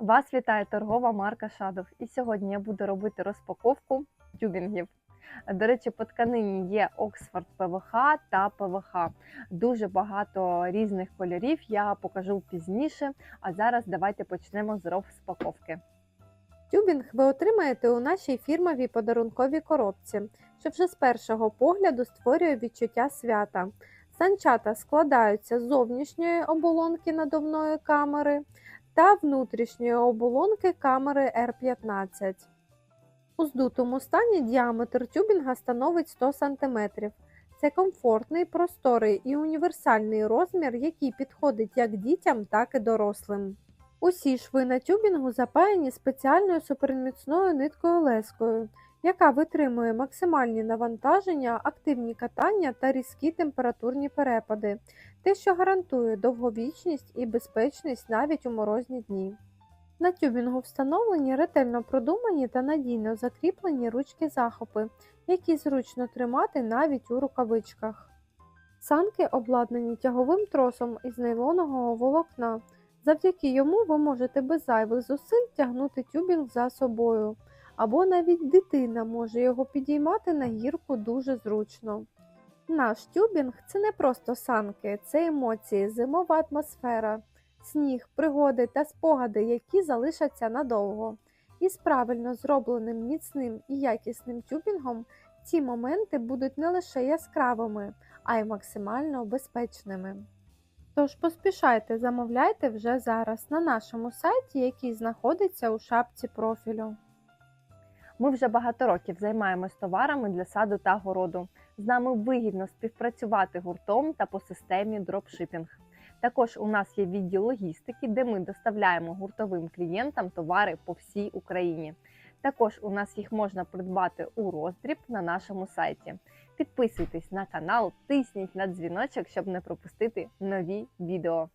Вас вітає торгова марка Шадов. І сьогодні я буду робити розпаковку тюбінгів. До речі, по тканині є Оксфорд ПВХ та ПВХ. Дуже багато різних кольорів. Я покажу пізніше. А зараз давайте почнемо з розпаковки. Тюбінг ви отримаєте у нашій фірмовій подарунковій коробці, що вже з першого погляду створює відчуття свята. Санчата складаються з зовнішньої оболонки надувної камери та внутрішньої оболонки камери R15. У здутому стані діаметр тюбінга становить 100 см. Це комфортний, просторий і універсальний розмір, який підходить як дітям, так і дорослим. Усі шви на тюбінгу запаяні спеціальною суперміцною ниткою лескою, яка витримує максимальні навантаження, активні катання та різкі температурні перепади, те, що гарантує довговічність і безпечність навіть у морозні дні. На тюбінгу встановлені ретельно продумані та надійно закріплені ручки захопи, які зручно тримати навіть у рукавичках. Санки обладнані тяговим тросом із нейлонового волокна. Завдяки йому ви можете без зайвих зусиль тягнути тюбінг за собою, або навіть дитина може його підіймати на гірку дуже зручно. Наш тюбінг це не просто санки, це емоції, зимова атмосфера, сніг, пригоди та спогади, які залишаться надовго. І з правильно зробленим міцним і якісним тюбінгом ці моменти будуть не лише яскравими, а й максимально безпечними. Тож поспішайте, замовляйте вже зараз на нашому сайті, який знаходиться у шапці профілю. Ми вже багато років займаємось товарами для саду та городу. З нами вигідно співпрацювати гуртом та по системі дропшипінг. Також у нас є відділ логістики, де ми доставляємо гуртовим клієнтам товари по всій Україні. Також у нас їх можна придбати у роздріб на нашому сайті. Підписуйтесь на канал, тисніть на дзвіночок, щоб не пропустити нові відео.